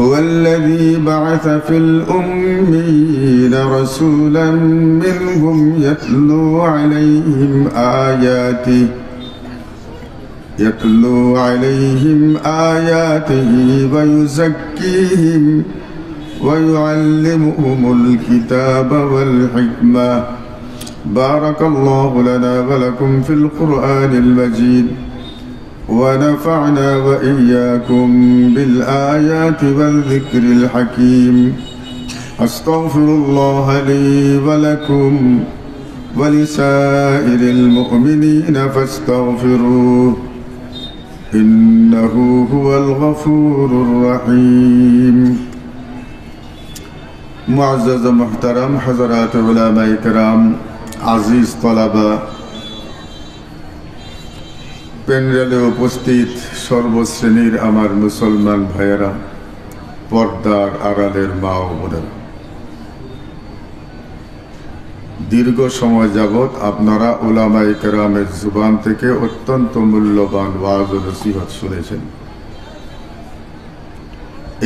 هو الذي بعث في الأمين رسولا منهم يتلو عليهم آياته يتلو عليهم آياته ويزكيهم ويعلمهم الكتاب والحكمة. بارك الله لنا ولكم في القرآن المجيد. ونفعنا وإياكم بالآيات والذكر الحكيم. أستغفر الله لي ولكم ولسائر المؤمنين فاستغفروه. إنه هو الغفور الرحيم. معزز محترم حضرات علماء کرام عزیز طلبہ প্যান্ডেলে উপস্থিত সর্বশ্রেণীর আমার মুসলমান ভাইয়েরা, পর্দার আড়ালের মা ও বোনেরা। দীর্ঘ সময় যাবৎ আপনারা ওলামাই কেরামের জুবান থেকে অত্যন্ত মূল্যবান ওয়াজ ও নসিহত শুনেছেন।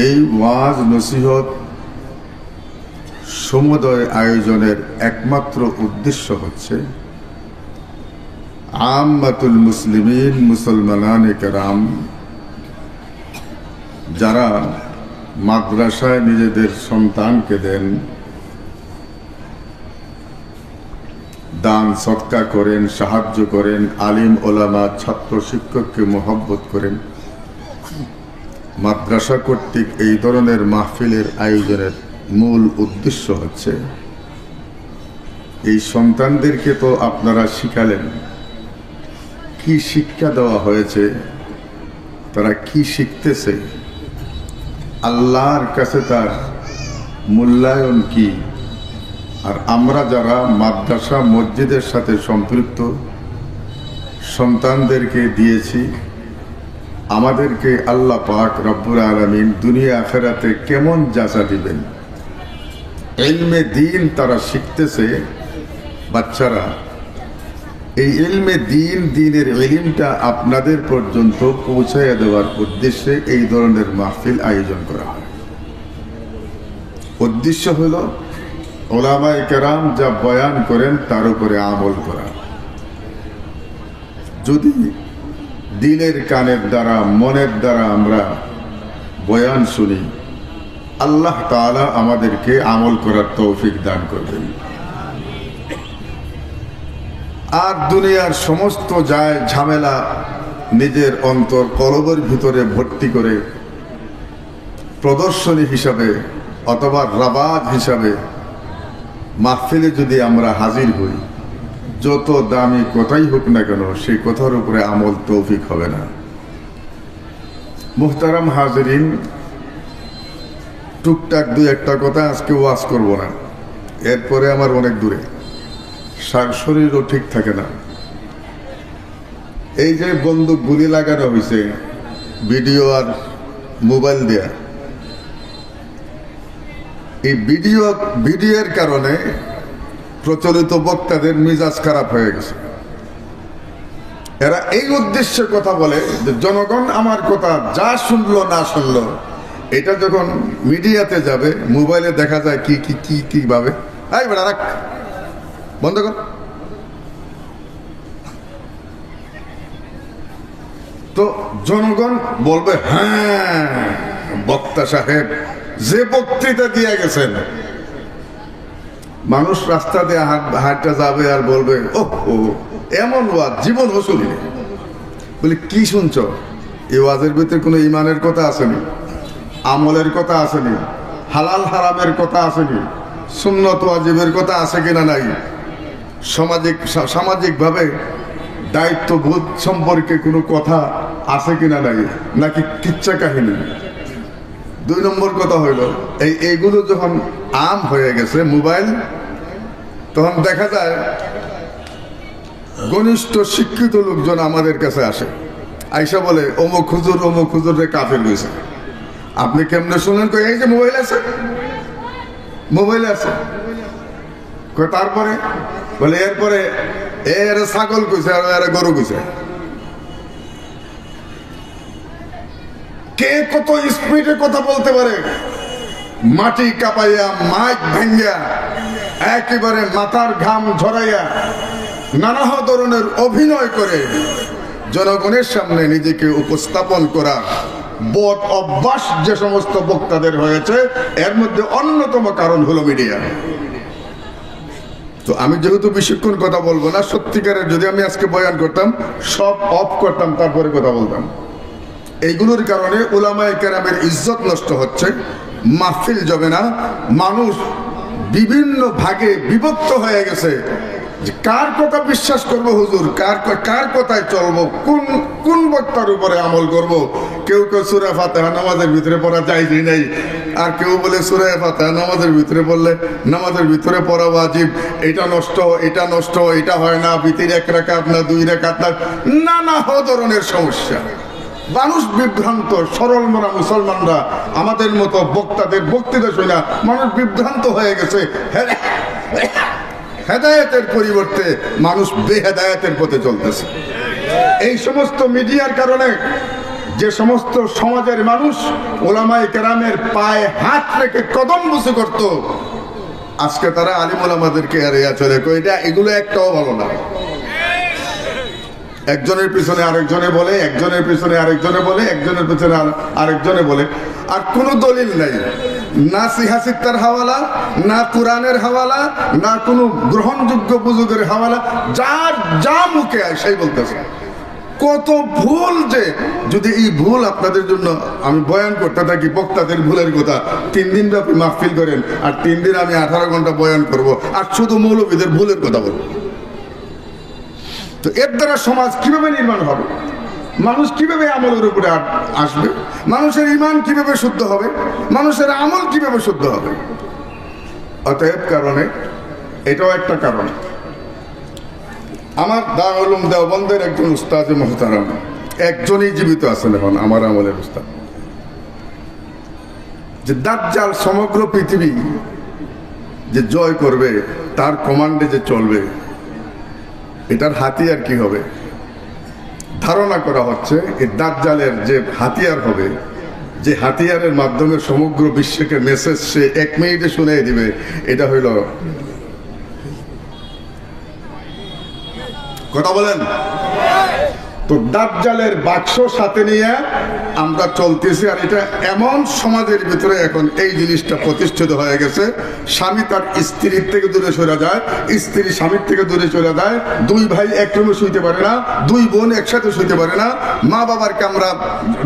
এই ওয়াজ, নসিহত সমুদয় আয়োজনের একমাত্র উদ্দেশ্য হচ্ছে আমাতুল মুসলিমিন মুসলমান কেরাম, যারা মাদ্রাসায় নিজেদের সন্তানকে দেন, দান সৎকা করেন, সাহায্য করেন, আলিম, ওলামা, ছাত্র, শিক্ষককে মোহব্বত করেন। মাদ্রাসা কর্তৃক এই ধরনের মাহফিলের আয়োজনের মূল উদ্দেশ্য হচ্ছে, এই সন্তানদেরকে তো আপনারা শিখালেন। কি শিক্ষা দেওয়া হয়েছে? তারা কি শিখতেছে? আল্লাহর কাছে তার মূল্যায়ন কি? আর আমরা যারা মাদ্রাসা, মসজিদের সাথে সম্পৃক্ত, সন্তানদেরকে দিয়েছি, আমাদেরকে আল্লাহ পাক রব্বুর আলমিন দুনিয়া আখেরাতে কেমন যাচা দিবেন? এলমে দিন তারা শিখতেছে, বাচ্চারা এই ইলমে দিন, দিনের ইলিমটা আপনাদের পর্যন্ত পৌঁছাইয়া দেওয়ার উদ্দেশ্যে এই ধরনের মাহফিল আয়োজন করা হয়। উদ্দেশ্য হল ওলামায় কেরাম যা বয়ান করেন তার উপরে আমল করা। যদি দিলের কানের দ্বারা, মনের দ্বারা আমরা বয়ান শুনি, আল্লাহ তাআলা আমাদেরকে আমল করার তৌফিক দান করবেন। আর দুনিয়ার সমস্ত যায় ঝামেলা নিজের অন্তর কলবের ভিতরে ভর্তি করে প্রদর্শনী হিসাবে অথবা রাবাজ হিসাবে মাহফিলে যদি আমরা হাজির হই, যত দামি কথাই হোক না কেন, সেই কথার উপরে আমল তৌফিক হবে না। মুহতারাম হাজরিন, টুকটাক দুই একটা কথা আজকে ওয়াজ করব না। এরপরে আমার অনেক দূরে। শরীরও ঠিক থাকে না। এই যে বন্দুক গুলি লাগানো হয়েছে ভিডিও আর মোবাইল দেয়া। এই ভিডিও, ভিডিওর কারণে প্রচলিত বক্তাদের মিজাজ খারাপ হয়ে গেছে। এরা এই উদ্দেশ্যে কথা বলে যে, জনগণ আমার কথা যা শুনলো, না শুনলো, এটা যখন মিডিয়াতে যাবে, মোবাইলে দেখা যায় কি কি কি, কীভাবে? এই বেড়া রাখ। বন্ধ কর। তো জনগণ বলবে হ্যাঁ বক্তা সাহেব, যে বক্তৃতা দিয়ে গেছেন। মানুষ রাস্তা দিয়ে হাট হাটটা যাবে আর বলবে ও, এমন ওয়াজ, জীবন শুনি বলি, কি শুনছ? এই ওয়াজের ভিতরে কোনো ইমানের কথা আসেনি? আমলের কথা আসেনি? হালাল হারামের কথা আসেনি? সুন্নত ওয়াজিবের কথা আছে কিনা নাই? সামাজিক সামাজিকভাবে দায়িত্ববোধ সম্পর্কে কোনো কথা আছে কিনা নাই, নাকি কিচ্ছা কাহিনী? দুই নম্বর কথা হইল, এই এইগুলো যখন আম হয়ে গেছে, মোবাইল, তখন দেখা যায় ঘনিষ্ঠ শিক্ষিত লোকজন আমাদের কাছে আসে। আইসা বলে, অমুক হুজুর, অমুক রে কাফের হয়েছে আপনি কেমনে শুনলেন কই এই যে মোবাইল আছে মোবাইল আছে। তারপরে? বলে, এরপরে এর ছাগল কইছে আর এর গরু কইছে। কে কত স্পিডে কথা বলতে পারে? মাটি কাপাইয়া, মাইক ভাঙ্গিয়া, একেবারে মাথার ঘাম ঝরাইয়া নানা ধরনের অভিনয় করে জনগণের সামনে নিজেকে উপস্থাপন করা বদ অভ্যাস যে সমস্ত বক্তাদের হয়েছে, এর মধ্যে অন্যতম কারণ হলো মিডিয়া। তো আমি যেহেতু বেশিক্ষণ কথা বলব না, সত্যিকারের যদি আমি আজকে বয়ান করতাম, সব অফ করতাম, তারপরে কথা বলতাম। এইগুলোর কারণে ওলামায় কেরামের ইজ্জত নষ্ট হচ্ছে, মাহফিল যাবে না, মানুষ বিভিন্ন ভাগে বিভক্ত হয়ে গেছে। কার কথা বিশ্বাস করব হুজুর? কার কার কথায় চলবো? কোন কোন বক্তার উপরে আমল করব? কেউ কেউ সুরে ফাতেহা নামাজের ভিতরে পড়া কি নেই? আর কেউ বলে সুরে ফাতেহা নামাজের ভিতরে পড়লে নামাজের ভিতরে পড়া ওয়াজিব। এটা নষ্ট এটা নষ্ট, এটা হয় না। ভিতির এক রেখাত না, দুই রেখাত না, নানা হ ধরনের সমস্যা। মানুষ বিভ্রান্ত, সরল মরা মুসলমানরা, আমাদের মতো বক্তাদের, বক্তৃতা শুনে মানুষ বিভ্রান্ত হয়ে গেছে। হেদায়তের পরিবর্তে মানুষ বেহেদায়তের পথে চলতেছে। এই সমস্ত মিডিয়ার কারণে যে সমস্ত সমাজের মানুষ ওলামাই কেরামের পায়ে হাত রেখে কদম বুঝে করত, আজকে তারা আলিম ওলামাদেরকে এড়িয়ে চলে এটা এগুলো একটাও ভালো না। একজনের পিছনে আরেকজনে বলে, একজনের পিছনে আরেকজনে বলে, একজনের পিছনে আর- আরেকজনে বলে। আর কোনো দলিল নাই। না সিহাসিত্তার হাওয়ালা, না কোরআনের হাওয়ালা, না কোনো গ্রহণযোগ্য বুজুগের হাওয়ালা, যার যা মুখে আয় সেই বলতেছে। কত ভুল যে, যদি এই ভুল আপনাদের জন্য আমি বয়ান করতে থাকি, বক্তাদের ভুলের কথা, তিন দিন ব্যাপী মাহফিল করেন, আর তিন দিন আমি আঠারো ঘণ্টা বয়ান করব, আর শুধু মৌলবীদের ভুলের কথা বলব। তো এর দ্বারা সমাজ কীভাবে নির্মাণ হবে? মানুষ কীভাবে আমলের উপরে আসবে? মানুষের ইমান কীভাবে শুদ্ধ হবে? মানুষের আমল কীভাবে শুদ্ধ হবে? অতএব কারণে, এটাও একটা কারণ। আমার দারুলুম দেওবন্দের একজন উস্তাদ মহতারাম। একজনই জীবিত আছেন এখন, আমার আমলের উস্তাদ। যে দাজ্জাল সমগ্র পৃথিবী যে জয় করবে, তার কমান্ডে যে চলবে, এটার হাতিয়ার কি হবে? ধারণা করা হচ্ছে এই দাজ্জালের যে হাতিয়ার হবে, যে হাতিয়ারের মাধ্যমে সমগ্র বিশ্বকে মেসেজ সে এক মিনিটে শুনে দিবে, এটা হইল কথা বলেন। তো দাজ্জালের বাক্স সাথে নিয়ে আমরা চলতেছি আর এটা এমন সমাজের ভিতরে এখন এই জিনিসটা প্রতিষ্ঠিত হয়ে গেছে। স্বামী তার স্ত্রীর থেকে দূরে সরে যায়, স্ত্রী স্বামীর থেকে দূরে চলে যায়। দুই ভাই এক শুইতে পারে না, দুই বোন একসাথে শুইতে পারে না। মা বাবার কামরা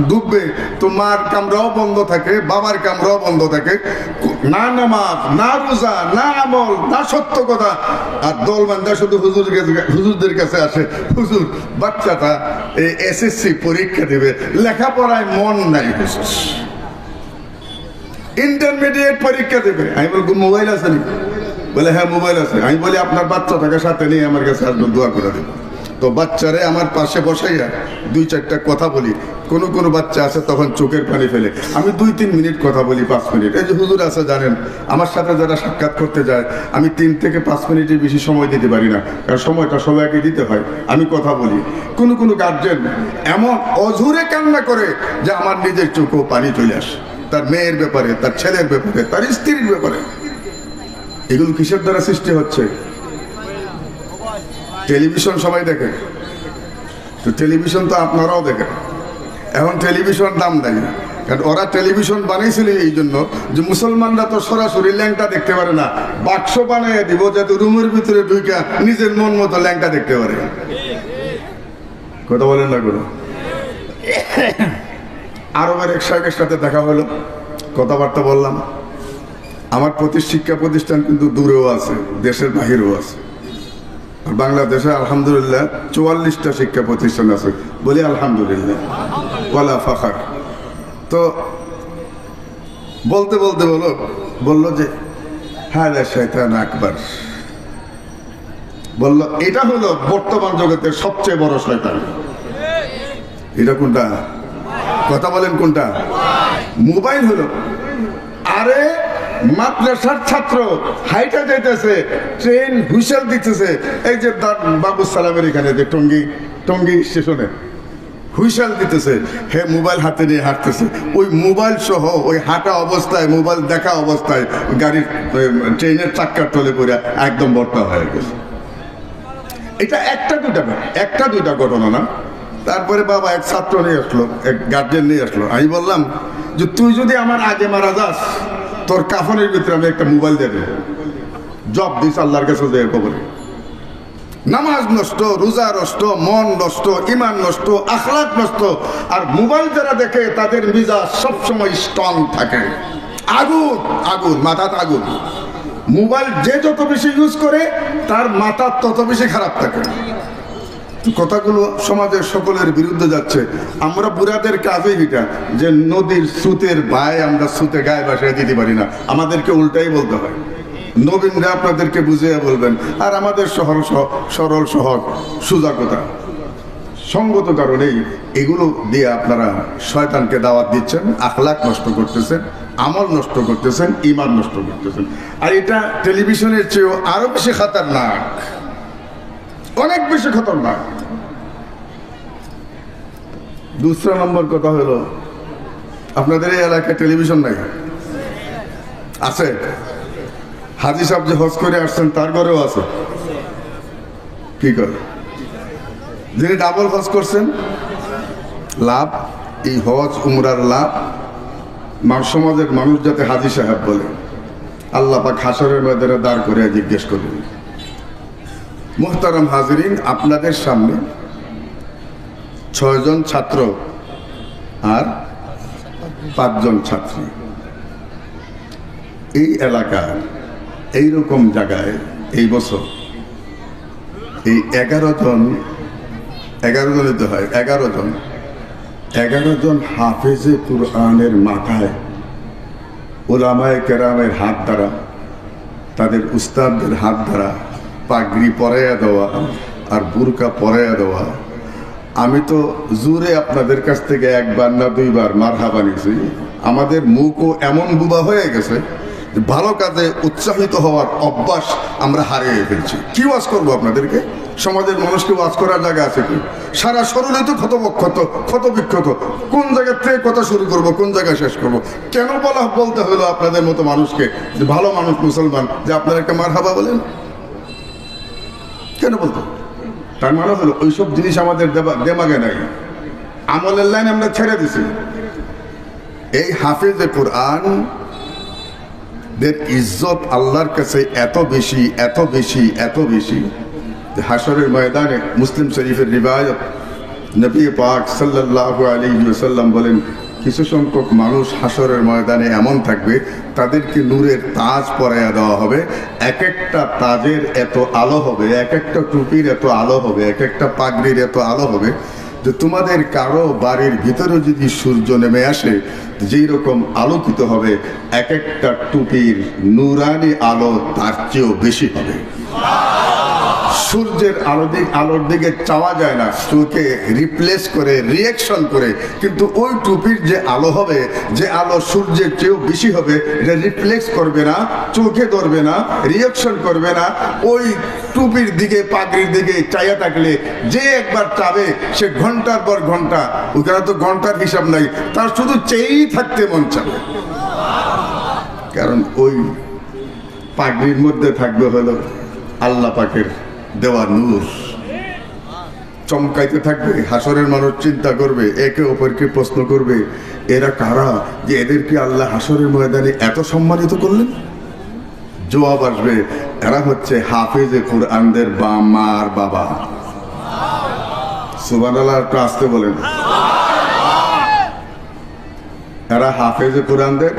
ডুববে, তো মার কামরাও বন্ধ থাকে, বাবার কামরাও বন্ধ থাকে। না নামাজ, না রোজা, না আমল, না সত্য কথা। আর দল বান্ধা শুধু হুজুর হুজুরদের কাছে আসে, হুজুর, বাচ্চাটা এই এসএসসি পরীক্ষা দেবে, লেখাপড়ায় মন নাই হুজুর। ইন্টারমিডিয়েট পরীক্ষা দেবে। আমি বলব মোবাইল আছে নি বলে হ্যাঁ মোবাইল আছে। আমি বলি, আপনার বাচ্চাটাকে সাথে নিয়ে আমার কাছে আসবেন, দোয়া করে দেবেন। তো বাচ্চারে আমার পাশে বসাইয়া দুই চারটা কথা বলি। কোন কোন বাচ্চা আছে তখন চোখের পানি ফেলে। আমি দুই তিন মিনিট কথা বলি, পাঁচ মিনিট। এই যে হুজুর আছে, জানেন, আমার সাথে যারা সাক্ষাৎ করতে যায়, আমি তিন থেকে পাঁচ মিনিটের বেশি সময় দিতে পারি না। কারণ সময়টা সবাইকে দিতে হয়, আমি কথা বলি। কোন কোন গার্জেন এমন অঝুরে কান্না করে যে আমার নিজের চোখেও পানি চলে আসে। তার মেয়ের ব্যাপারে, তার ছেলের ব্যাপারে, তার স্ত্রীর ব্যাপারে। এগুলো কিসের দ্বারা সৃষ্টি হচ্ছে? টেলিভিশন সবাই দেখে। তো টেলিভিশন তো আপনারাও দেখেন এখন টেলিভিশন দাম দেয় কারণ ওরা টেলিভিশন বানিয়েছিল এই জন্য যে মুসলমানরা তো সরাসরি ল্যাংটা দেখতে পারে না। বাক্স বানিয়ে দিব যাতে রুমের ভিতরে ঢুকে নিজের মন মতো ল্যাংটা দেখতে পারে। কথা বলেন না কোনো? আরবের এক সাহেবের সাথে দেখা হলো। কথাবার্তা বললাম। আমার প্রতি শিক্ষা প্রতিষ্ঠান কিন্তু দূরেও আছে, দেশের বাহিরেও আছে। বাংলাদেশে আলহামদুলিল্লাহ চুয়াল্লিশটা শিক্ষা প্রতিষ্ঠান আছে। বলি আলহামদুলিল্লাহ। ফাখার। তো বলতে বলতে বলো, বলল যে হ্যাঁ শৈতান আকবর। বলল, এটা হলো বর্তমান জগতের সবচেয়ে বড় শয়তান। এটা কোনটা? কথা বলেন কোনটা? মোবাইল হলো। আরে মাদ্রাসার ছাত্র হাইটা যাইতেছে ট্রেন হুইসেল দিতেছে। এই যে বাবু সালামের এখানে যে টঙ্গি টঙ্গি স্টেশনে হুইসেল দিতেছে, হে মোবাইল হাতে নিয়ে হাঁটতেছে। ওই মোবাইল সহ ওই হাঁটা অবস্থায়, মোবাইল দেখা অবস্থায় গাড়ির ট্রেনের চাক্কার তলে পড়ে একদম বর্তা হয়ে গেছে। এটা একটা দুটা একটা দুইটা ঘটনা না। তারপরে বাবা এক ছাত্র নিয়ে আসলো, এক গার্জেন নিয়ে আসলো। আমি বললাম যে, তুই যদি আমার আগে মারা যাস তোর কাফনের ভিতরে আমি একটা মোবাইল দেবো। জব দিস আল্লাহর কাছে দেয় কবরে। নামাজ নষ্ট, রোজা নষ্ট, মন নষ্ট ইমান নষ্ট আখলাক নষ্ট। আর মোবাইল যারা দেখে, তাদের মিজাজ সবসময় স্ট্রং থাকে। আগুন আগুন মাথাত আগুন। মোবাইল যে যত বেশি ইউজ করে, তার মাথা তত বেশি খারাপ থাকে। কথাগুলো সমাজের সকলের বিরুদ্ধে যাচ্ছে। আমরা বুড়াদের কাজে এটা, যে নদীর স্রোতের বায় আমরা স্রোতে গায়ে বাসায় দিতে পারি না। আমাদেরকে উল্টাই বলতে হয়। নবীনরা আপনাদেরকে বুঝিয়ে বলবেন, আর আমাদের শহর সরল সহজ, সোজা কথা। সঙ্গত কারণেই এগুলো দিয়ে আপনারা শয়তানকে দাওয়াত দিচ্ছেন আখলাক নষ্ট করতেছেন, আমল নষ্ট করতেছেন ইমান নষ্ট করতেছেন। আর এটা টেলিভিশনের চেয়েও আরও বেশি খাতারনাক। অনেক বেশি খতরনাক। দুসরা নম্বর কথা হলো, আপনাদের এই এলাকায় টেলিভিশন নাই। আছে। হাজি সাহেব যে হজ করে আসছেন, তার ঘরেও আছে। কি করে যিনি ডাবল হজ করছেন, লাভ, এই হজ উমরার লাভ সমাজের মানুষ যাতে হাজি সাহেব বলে। আল্লাহ পাক হাসরের ময়দানে দাঁড় করে জিজ্ঞেস করলেন মুহতারাম হাজরিন, আপনাদের সামনে ছয়জন ছাত্র আর পাঁচজন ছাত্রী। এই এলাকা এই রকম জায়গায় এই বছর এই এগারো জন, এগারো জনিত হয়, এগারো জন এগারো জন হাফেজে কুরআনের মাথায় ওলামায় কেরামের হাত দ্বারা, তাদের উস্তাদদের হাত দ্বারা পাগড়ি পরাইয়া দেওয়া আর বুরকা পরাইয়া দেওয়া আমি তো জুরে আপনাদের কাছ থেকে একবার না দুইবার মার হাবানিছি আমাদের মুখও এমন বুবা হয়ে গেছে ভালো কাজে উৎসাহিত হওয়ার অভ্যাস আমরা হারিয়ে ফেলছি। কি ওয়াজ করব আপনাদেরকে? সমাজের মানুষকে ওয়াজ করার জায়গা আছে কি? সারা শরীরে তো ক্ষতবক্ষত। ক্ষত বিক্ষত কোন জায়গা থেকে কথা শুরু করব, কোন জায়গায় শেষ করব? কেন বলা বলতে হলো আপনাদের মতো মানুষকে? যে ভালো মানুষ মুসলমান, যে আপনারা একটা মার হাবা বলেন? কেন বলতো তার মানে হলো, ওইসব জিনিস আমাদের দেমাগে নাই। আমলের লাইন আমরা ছেড়ে দিছি। এই হাফিজে কোরআন ইজ্জত আল্লাহর কাছে এত বেশি এত বেশি এত বেশি হাসরের ময়দানে মুসলিম শরীফের রিবায়ত নবী পাক সাল্লাল্লাহু আলাইহি ওয়াসাল্লাম বলেন কিছু সংখ্যক মানুষ হাসরের ময়দানে এমন থাকবে, তাদেরকে নূরের তাজ পরাইয়া দেওয়া হবে। এক একটা তাজের এত আলো হবে এক একটা টুপির এত আলো হবে এক একটা পাগড়ির এত আলো হবে যে তোমাদের কারও বাড়ির ভিতরে যদি সূর্য নেমে আসে, যেই রকম আলোকিত হবে এক একটা টুপির নুরানি আলো তার চেয়েও বেশি হবে। সূর্যের আলো দিক আলোর দিকে চাওয়া যায় না। চোখে রিপ্লেস করে রিয়েকশন করে। কিন্তু ওই টুপির যে আলো হবে, যে আলো সূর্যের চেয়েও বেশি হবে, এটা রিপ্লেক্স করবে না, চোখে ধরবে না রিয়েকশন করবে না। ওই টুপির দিকে, পাগড়ির দিকে চাইয়া থাকলে যে একবার চাবে, সে ঘণ্টার পর ঘণ্টা, ওখানে তো ঘণ্টার হিসাব নাই, তার শুধু চেয়েই থাকতে মন চাবে। কারণ ওই পাগড়ির মধ্যে থাকবে হলো আল্লাহ পাকের দেওয়া নূর। চমকাইতে থাকবে, হাসরের মানুষ চিন্তা করবে, একে অপরকে প্রশ্ন করবে, এরা কারা যে এদেরকে আল্লাহ হাসরের ময়দানে এত সম্মানিত করলেন? জবাব আসবে, এরা হচ্ছে হাফেজে কোরআনদের বা মা আর বাবা। সুবান আল্লাহ একটু আসতে বলেন। এরা হাফেজে কোরআনদের?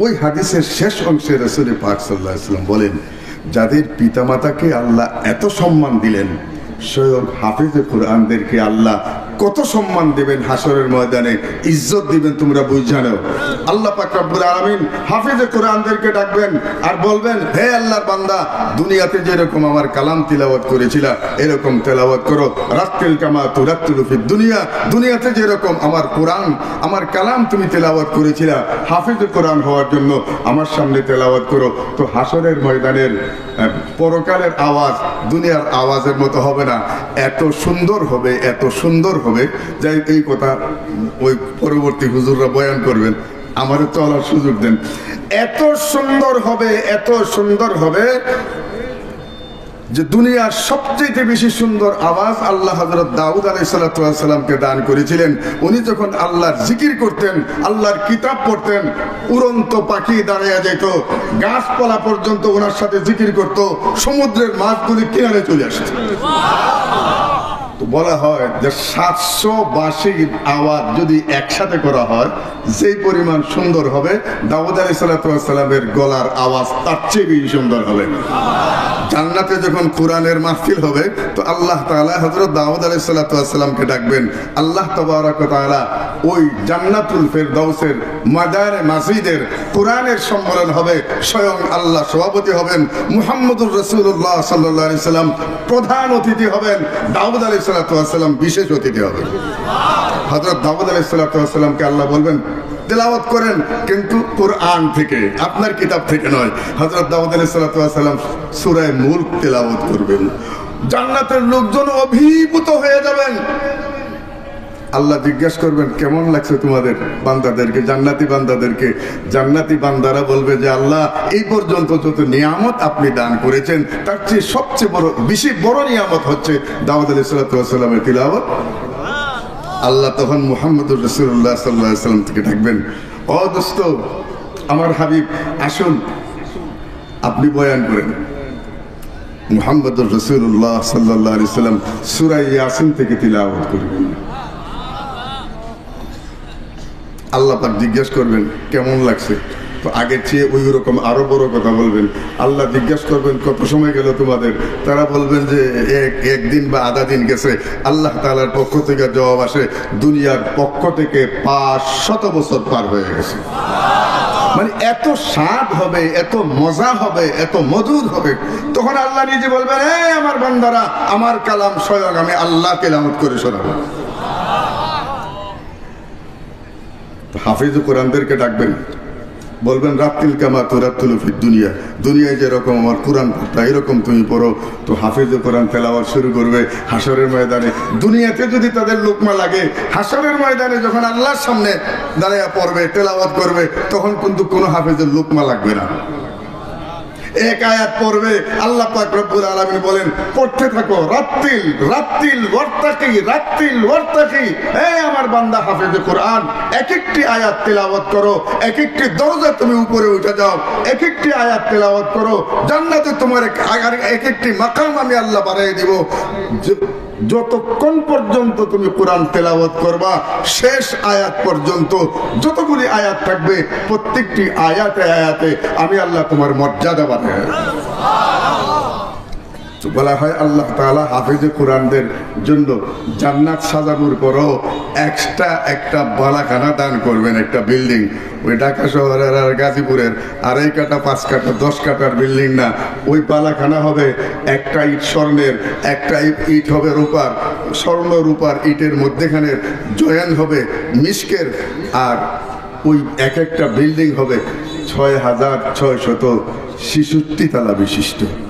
ওই হাদিসের শেষ অংশে রসুল পাক সাল্লাহ ইসলাম বলেন যাদের পিতামাতাকে আল্লাহ এত সম্মান দিলেন স্বয়ং হাফিজ কোরআনদেরকে আল্লাহ কত সম্মান দিবেন হাসরের ময়দানে, ইজ্জত দিবেন তোমরা বুঝানো আল্লাহ পাক রব্বুল আলামিন হাফিজে কোরআনদেরকে ডাকবেন আর বলবেন, হে আল্লাহর বান্দা, দুনিয়াতে যেরকম আমার কালাম তিলাওয়াত করেছিলা, এরকম তেলাওয়াত করো। রাত্তিল কামা তুরাত্তুলু ফিদ দুনিয়া, দুনিয়াতে যেরকম আমার কোরআন, আমার কালাম তুমি তেলাওয়াত করেছিলা, হাফিজে কোরআন হওয়ার জন্য আমার সামনে তেলাওয়াত করো। তো হাসরের ময়দানের পরকালের আওয়াজ দুনিয়ার আওয়াজের মতো হবে না। এত সুন্দর হবে, এত সুন্দর হবে, যাই এই কথা ওই পরবর্তী হুজুররা বয়ান করবেন। আমারও চলার সুযোগ দেন। এত সুন্দর হবে, এত সুন্দর হবে যে দুনিয়ার সবচেয়ে বেশি সুন্দর আওয়াজ আল্লাহ হজরত দাউদ আলাইসাল্লামকে দান করেছিলেন। উনি যখন আল্লাহর জিকির করতেন, আল্লাহর কিতাব পড়তেন, উড়ন্ত পাখি দাঁড়িয়ে যেত গাছপালা পর্যন্ত ওনার সাথে জিকির করত, সমুদ্রের মাছগুলি কিনারে চলে আসত। বলা হয় যে সাতশো বাসি আওয়াজ যদি একসাথে করা হয়, যেই পরিমাণ সুন্দর হবে, দাউদ আলাই সাল্লামের গলার আওয়াজ তার চেয়ে বেশি সুন্দর হবে। জান্নাতে যখন কোরআনের মাহফিল হবে, তো আল্লাহ তাআলা হজরত দাউদ আলাইহিস সালাতু ওয়াসসালামকে ডাকবেন। আল্লাহ তাবারক তাআলা ওই জান্নাতুল ফেরদাউসের মাদারে মাসিদের কোরআনের সম্মেলন হবে। স্বয়ং আল্লাহ সভাপতি হবেন মুহাম্মদুর রসুল্লাহ আলাইহি সাল্লাম। প্রধান অতিথি হবেন দাউদ সালাতু ওয়াসসালাম বিশেষ অতিথি হবেন। হজরত দাউদ সালাতু ওয়াসসালামকে আল্লাহ বলবেন তেলাওয়াত করেন কিন্তু কোরআন থেকে, আপনার কিতাব থেকে নয়। হজরত দাউদ আলাইহিস সালাতু ওয়াসসালাম সূরা মুলক তেলাওয়াত করবেন। জান্নাতের লোকজন অভিভূত হয়ে যাবেন। আল্লাহ জিজ্ঞেস করবেন, কেমন লাগছে তোমাদের বান্দাদেরকে, জান্নাতি বান্দাদেরকে? জান্নাতি বান্দারা বলবে যে, আল্লাহ, এই পর্যন্ত যত নিয়ামত আপনি দান করেছেন, তার চেয়ে সবচেয়ে বড়, বেশি বড় নিয়ামত হচ্ছে দাউদ আলাইহিস সালাতু ওয়াসসালামের তিলাওয়াত আল্লাহ তখন মোহাম্মদুর রসুল্লাহ সাল্লাহ সাল্লাম থেকে ডাকবেন, ও দোস্ত, আমার হাবিব, আসুন। আপনি বয়ান করেন। মোহাম্মদুর রসুল্লাহ সাল্লাহ আলি সাল্লাম সুরাই ইয়াসিন থেকে তিলাওয়াত করবেন। আল্লাহ পাক জিজ্ঞেস করবেন, কেমন লাগছে? তো আগের চেয়ে ওই রকম আরও বড় কথা বলবেন। আল্লাহ জিজ্ঞেস করবেন, কত সময় গেল তোমাদের? তারা বলবেন যে, এক, একদিন বা আধা দিন গেছে। আল্লাহ তাআলার পক্ষ থেকে জবাব আসে, দুনিয়ার পক্ষ থেকে পাঁচ শত বছর পার হয়ে গেছে। মানে এত স্বাদ হবে, এত মজা হবে, এত মধুর হবে। তখন আল্লাহ নিজে বলবেন এই আমার বান্দারা, আমার কালাম স্বয়ং আমি আল্লাহ কেলামত করে শোনাবো। হাফিজ কোরআনদেরকে ডাকবেন। বলবেন রাত্রিল কামা তো রাত্রুল ফির দুনিয়া। দুনিয়ায় যেরকম আমার কোরআন পড়তা, এরকম তুমি পড়ো। তো হাফিজ কোরআন ফেলাওয়ার শুরু করবে হাসরের ময়দানে। দুনিয়াতে যদি তাদের লোকমা লাগে হাসরের ময়দানে যখন আল্লাহর সামনে দাঁড়াইয়া পড়বে, তেলাওয়াত করবে, তখন কিন্তু কোনো হাফিজের লোকমা লাগবে না। এক আয়াত পড়বে, আল্লাহ পাক রব্বুল আলমিন বলেন, পড়তে থাকো, রাত্তিল রাত্তিল ওয়ার্তাকি রাত্তিল ওয়ার্তাকি এই আমার বান্দা হাফেজে কোরআন এক একটি আয়াত তেলাওয়াত করো এক একটি দরজা তুমি উপরে উঠে যাও এক একটি আয়াত তেলাওয়াত করো, জান্নাতে তোমার এক- একটি মাকাম আমি আল্লাহ বাড়াই দিব। যতক্ষণ পর্যন্ত তুমি কোরআন তেলাবত করবা, শেষ আয়াত পর্যন্ত যতগুলি আয়াত থাকবে, প্রত্যেকটি আয়াতে আয়াতে আমি আল্লাহ তোমার মর্যাদা বাড়াই তো বলা হয় আল্লাহ তালা হাফিজে কোরআনদের জন্য জান্নাত সাজানোর পরও এক্সট্রা একটা বালাখানা দান করবেন একটা বিল্ডিং ওই ঢাকা শহরের আর গাজীপুরের আড়াই কাটা, পাঁচ কাটা, দশ কাটার বিল্ডিং না। ওই বালাখানা হবে একটা ইট স্বর্ণের, একটা ইট- হবে রূপার, স্বর্ণ রূপার ইটের মধ্যেখানের, জয়েন হবে মিসকের আর ওই এক একটা বিল্ডিং হবে ছয় হাজার ছয় শত ছিষট্টি তালা বিশিষ্ট।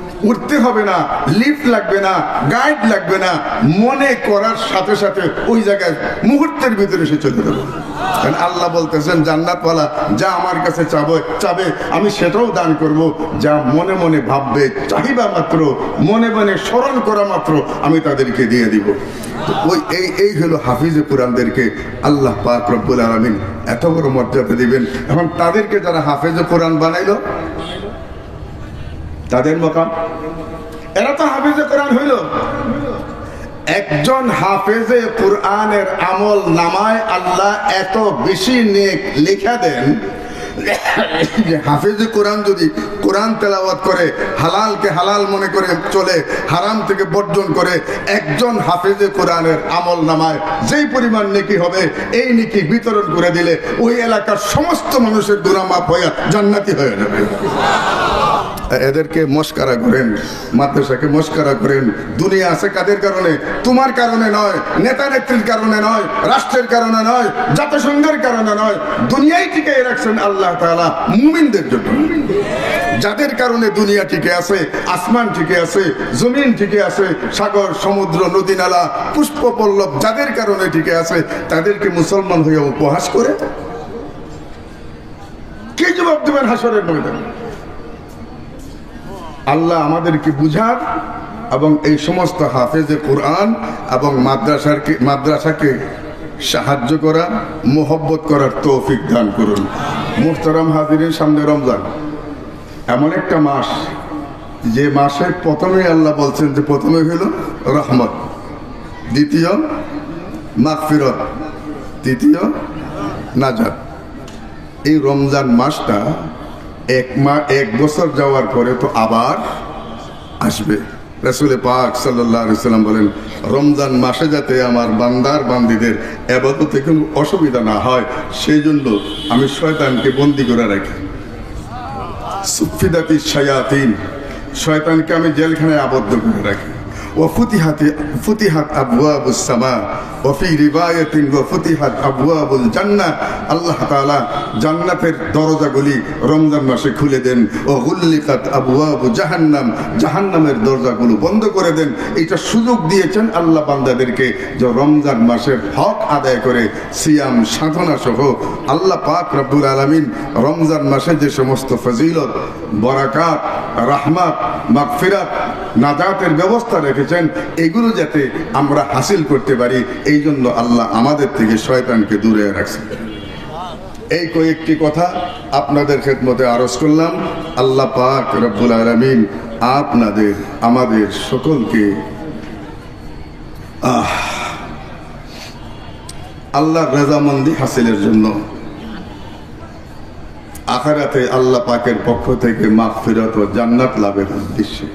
উঠতে হবে না লিফট লাগবে না গাইড লাগবে না, মনে করার সাথে সাথে ওই জায়গায় মুহূর্তের ভিতরে সে চলে যাবে। কারণ আল্লাহ বলতেছেন, জান্নাতওয়ালা যা আমার কাছে চাবে চাবে, আমি সেটাও দান করব। যা মনে মনে ভাববে, চাহিবা মাত্র, মনে মনে স্মরণ করা মাত্র, আমি তাদেরকে দিয়ে দিব। ওই, এই এই হলো হাফিজে কোরআনদেরকে আল্লাহ পাক রব্বুল আলমিন এত বড় মর্যাদা দিবেন। এখন তাদেরকে যারা হাফেজে কোরআন বানাইলো তাদের মকাম। এরা তো হাফিজে কোরআন হইল। একজন হাফেজে কোরআনের আমল নামায় আল্লাহ এত বেশি নেক লেখা দেন হাফেজে কোরআন যদি কোরআন তেলাওয়াত করে, হালালকে হালাল মনে করে চলে, হারাম থেকে বর্জন করে, একজন হাফেজে কোরআনের আমল নামায়, যেই পরিমাণ নেকি হবে, এই নেকি বিতরণ করে দিলে ওই এলাকার সমস্ত মানুষের দুরামাপ হয়ে জান্নাতি হয়ে যাবে। এদেরকে মস্কারা করেন, মাদ্রাসাকে মস্কারা করেন। দুনিয়া আছে কাদের কারণে? তোমার কারণে নয়, নেতা নেত্রীর কারণে নয়, রাষ্ট্রের কারণে নয়, জাতিসংঘের কারণে নয়। দুনিয়াই টিকে রাখছেন আল্লাহ তাআলা মুমিনদের জন্য। যাদের কারণে দুনিয়া টিকে আছে, আসমান টিকে আছে, জমিন টিকে আছে, সাগর, সমুদ্র, নদী, নালা, পুষ্প, পল্লব যাদের কারণে টিকে আছে, তাদেরকে মুসলমান হয়ে উপহাস করে? কে জবাব দেবেন হাসরের ময়দানে? আল্লাহ আমাদেরকে বুঝার এবং এই সমস্ত হাফেজে কোরআন এবং মাদ্রাসার মাদ্রাসাকে সাহায্য করা, মোহব্বত করার তৌফিক দান করুন। মুহতারাম হাজিরের সামনে রমজান। এমন একটা মাস, যে মাসে প্রথমে আল্লাহ বলছেন যে প্রথমে হইল রহমত, দ্বিতীয় মাগফিরত, তৃতীয় নাজাত। এই রমজান মাসটা এক মা, এক বছর যাওয়ার পরে তো আবার আসবে। রসুল পাক সাল্লাম বলেন, রমজান মাসে যাতে আমার বান্দার বান্দিদের এবাদতে কোনো অসুবিধা না হয় সেই জন্য আমি শয়তানকে বন্দি করে রাখি। সুফিদাতি সায়াতিন শয়তানকে আমি জেলখানায় আবদ্ধ করে রাখি। ও ফুতিহাতে, ফুতিহাত আবু আবুসামা ওফি রিবায়তিন ও ফতিহাত আবুয়াবুল জান্নাত আল্লাহ তাআলা জান্নাতের দরজাগুলি রমজান মাসে খুলে দেন ও হুল্লিকাত আবুয়াবু জাহান্নাম, জাহান্নামের দরজাগুলো বন্ধ করে দেন। এটা সুযোগ দিয়েছেন আল্লাহ বান্দাদেরকে যে রমজান মাসের হক আদায় করে সিয়াম সাধনা সহ আল্লাহ পাক রব্বুল আলামিন রমজান মাসে যে সমস্ত ফজিলত, বরাকাত, রাহমাত মাকফিরাত নাজাতের ব্যবস্থা রেখেছেন, এগুলো যাতে আমরা হাসিল করতে পারি এই জন্য আল্লাহ আমাদের থেকে শয়তানকে দূরে রাখছে। এই কয়েকটি কথা আপনাদের খেদমতে আরজ করলাম। আল্লাহ পাক রব্বুল আলমিন আপনাদের, আমাদের সকলকে আল্লাহর রেজামন্দি হাসিলের জন্য। আখারাতে আল্লাহ পাকের পক্ষ থেকে মাগফিরত ও জান্নাত লাভের উদ্দেশ্যে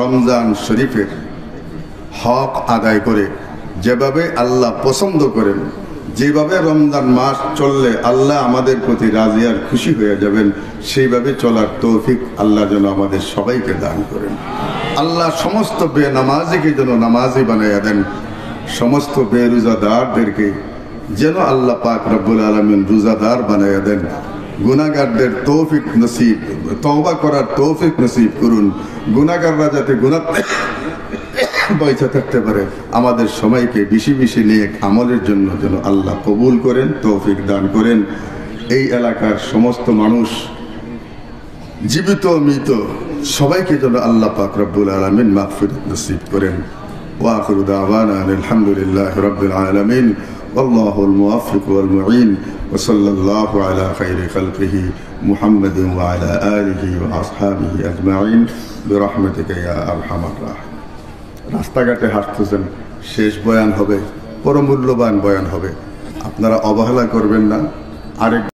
রমজান শরীফের হক আদায় করে যেভাবে আল্লাহ পছন্দ করেন, যেভাবে রমজান মাস চললে আল্লাহ আমাদের প্রতি রাজি আর খুশি হয়ে যাবেন, সেইভাবে চলার তৌফিক আল্লাহ যেন আমাদের সবাইকে দান করেন। আল্লাহ সমস্ত বে বেনামাজিকে যেন নামাজি বানাইয়া দেন, সমস্ত বেরোজাদারদেরকে যেন আল্লাহ পাক রব্বুল আলমিন রোজাদার বানাইয়া দেন। গুনাগারদের তৌফিক নসিব, তওবা করার তৌফিক নসিব করুন। গুনাগাররা যাতে গুণা পয়সা থাকতে পারে আমাদের সময়কে বেশি বেশি নিয়ে আমলের জন্য যেন আল্লাহ কবুল করেন তৌফিক দান করেন এই এলাকার সমস্ত মানুষ জীবিত মৃত সবাইকে যেন আল্লাহ পাক রব্বুল আলমিন মাগফিরত নসিব করেন واخر دعوانا ان الحمد لله رب العالمين والله الموفق والمعين وصلى الله على خير خلقه محمد وعلى اله واصحابه اجمعين برحمتك يا ارحم الراحمين রাস্তাঘাটে হাঁটতেছেন শেষ বয়ান হবে পরমূল্যবান বয়ান হবে। আপনারা অবহেলা করবেন না। আরেক